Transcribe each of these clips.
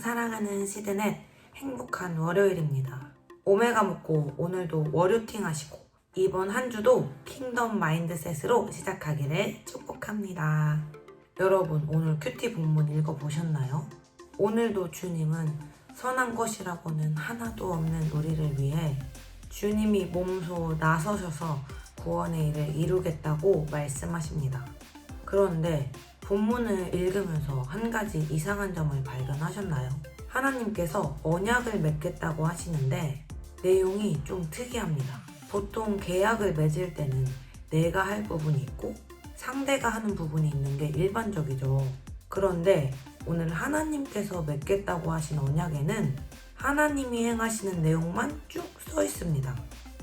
사랑하는 시드넷 행복한 월요일입니다. 오메가 먹고 오늘도 월요팅 하시고 이번 한 주도 킹덤 마인드셋으로 시작하기를 축복합니다. 여러분 오늘 큐티 본문 읽어보셨나요? 오늘도 주님은 선한 것이라고는 하나도 없는 우리를 위해 주님이 몸소 나서셔서 구원의 일을 이루겠다고 말씀하십니다. 그런데 본문을 읽으면서 한 가지 이상한 점을 발견하셨나요? 하나님께서 언약을 맺겠다고 하시는데 내용이 좀 특이합니다. 보통 계약을 맺을 때는 내가 할 부분이 있고 상대가 하는 부분이 있는 게 일반적이죠. 그런데 오늘 하나님께서 맺겠다고 하신 언약에는 하나님이 행하시는 내용만 쭉 써 있습니다.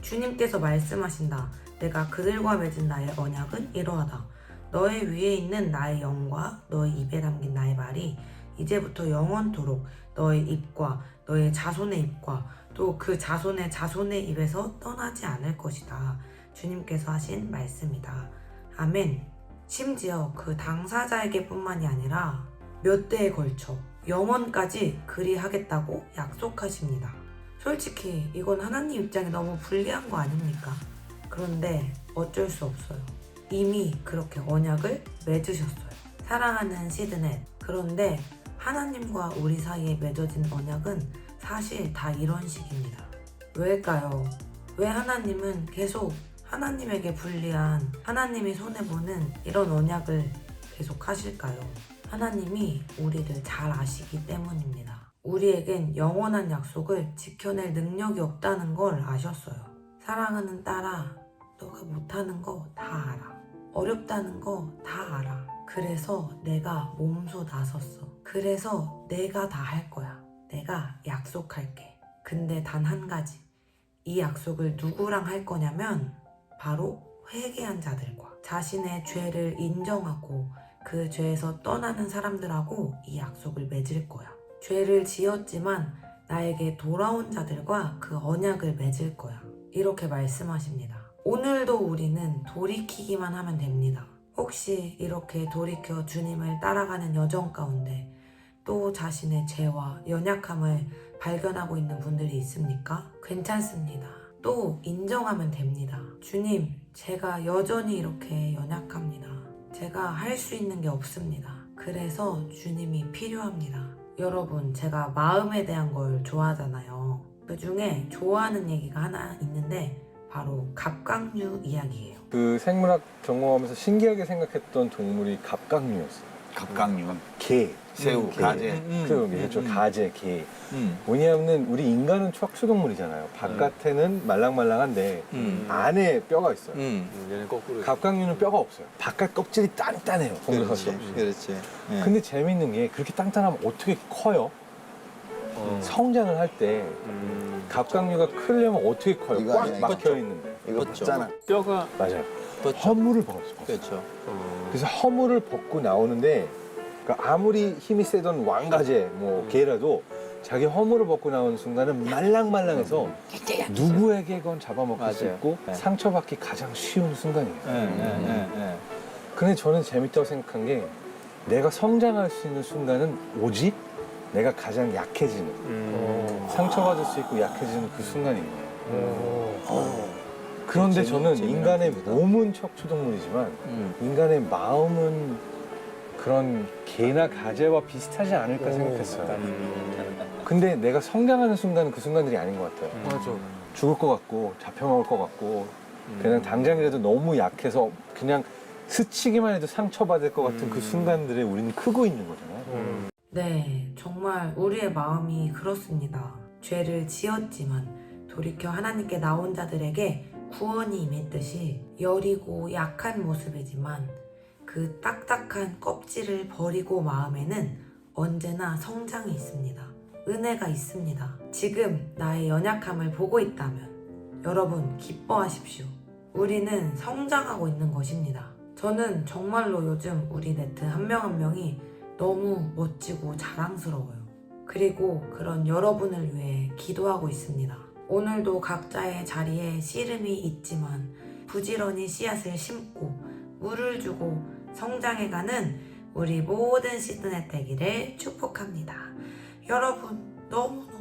주님께서 말씀하신다. 내가 그들과 맺은 나의 언약은 이러하다. 너의 위에 있는 나의 영과 너의 입에 담긴 나의 말이 이제부터 영원토록 너의 입과 너의 자손의 입과 또 그 자손의 자손의 입에서 떠나지 않을 것이다. 주님께서 하신 말씀이다. 아멘. 심지어 그 당사자에게 뿐만이 아니라 몇 대에 걸쳐 영원까지 그리 하겠다고 약속하십니다. 솔직히 이건 하나님 입장에 너무 불리한 거 아닙니까? 그런데 어쩔 수 없어요. 이미 그렇게 언약을 맺으셨어요. 사랑하는 시드넷. 그런데 하나님과 우리 사이에 맺어진 언약은 사실 다 이런 식입니다. 왜일까요? 왜 하나님은 계속 하나님에게 불리한 하나님이 손해보는 이런 언약을 계속 하실까요? 하나님이 우리를 잘 아시기 때문입니다. 우리에겐 영원한 약속을 지켜낼 능력이 없다는 걸 아셨어요. 사랑하는 딸아, 너가 못하는 거 다 알아. 어렵다는 거 다 알아. 그래서 내가 몸소 나섰어. 그래서 내가 다 할 거야. 내가 약속할게. 근데 단 한 가지. 이 약속을 누구랑 할 거냐면 바로 회개한 자들과 자신의 죄를 인정하고 그 죄에서 떠나는 사람들하고 이 약속을 맺을 거야. 죄를 지었지만 나에게 돌아온 자들과 그 언약을 맺을 거야. 이렇게 말씀하십니다. 오늘도 우리는 돌이키기만 하면 됩니다. 혹시 이렇게 돌이켜 주님을 따라가는 여정 가운데 또 자신의 죄와 연약함을 발견하고 있는 분들이 있습니까? 괜찮습니다. 또 인정하면 됩니다. 주님, 제가 여전히 이렇게 연약합니다. 제가 할 수 있는 게 없습니다. 그래서 주님이 필요합니다. 여러분, 제가 마음에 대한 걸 좋아하잖아요. 그 중에 좋아하는 얘기가 하나 있는데 바로 갑각류 이야기예요. 그 생물학 전공하면서 신기하게 생각했던 동물이 갑각류였어요. 갑각류, 개. 새우, 개. 가재. 음, 그 그렇죠. 가재, 개. 음. 뭐냐면 우리 인간은 척추동물이잖아요. 바깥에는 말랑말랑한데 음. 안에 뼈가 있어요. 음. 얘는 거꾸로. 갑각류는 뼈가 없어요. 바깥 껍질이 단단해요. 그렇지, 동물사슴. 그렇지. 예. 근데 재밌는 게 그렇게 단단하면 어떻게 커요? 어. 성장을 할때 음. 갑각류가 크려면 어떻게 커요? 이거 꽉 아니야, 막혀 있는데. 이거 그렇죠. 봤잖아. 뼈가 맞아요. 그렇죠. 허물을 벗었어요. 그렇죠. 어. 그래서 허물을 벗고 나오는데 그러니까 아무리 힘이 세던 왕가제 뭐 음. 개라도 자기 허물을 벗고 나오는 순간은 말랑말랑해서 누구에게건 잡아먹힐 수 맞아요. 있고 네. 상처받기 가장 쉬운 순간이에요. 예, 예, 예, 예. 근데 저는 재밌다고 생각한 게 내가 성장할 수 있는 순간은 오직 내가 가장 약해지는 음. 상처받을 수 있고 약해지는 그 순간이에요. 어. 어. 그런데 저는 인간의. 몸은 척추동물이지만 음. 인간의 마음은 그런 개나 가재와 비슷하지 않을까 생각했어요. 음. 근데 내가 성장하는 순간은 그 순간들이 아닌 것 같아요. 맞아. 죽을 것 같고 잡혀먹을 것 같고 음. 그냥 당장이라도 너무 약해서 그냥 스치기만 해도 상처받을 것 같은 그 음. 순간들에 우리는 크고 있는 거잖아요. 음. 네, 정말 우리의 마음이 그렇습니다. 죄를 지었지만 돌이켜 하나님께 나온 자들에게 구원이 임했듯이 여리고 약한 모습이지만 그 딱딱한 껍질을 버리고 마음에는 언제나 성장이 있습니다. 은혜가 있습니다. 지금 나의 연약함을 보고 있다면 여러분 기뻐하십시오. 우리는 성장하고 있는 것입니다. 저는 정말로 요즘 우리 네트 한 명 한 명이 너무 멋지고 자랑스러워요. 그리고 그런 여러분을 위해 기도하고 있습니다. 오늘도 각자의 자리에 씨름이 있지만 부지런히 씨앗을 심고 물을 주고 성장해가는 우리 모든 시드넷 되기를 축복합니다. 여러분 너무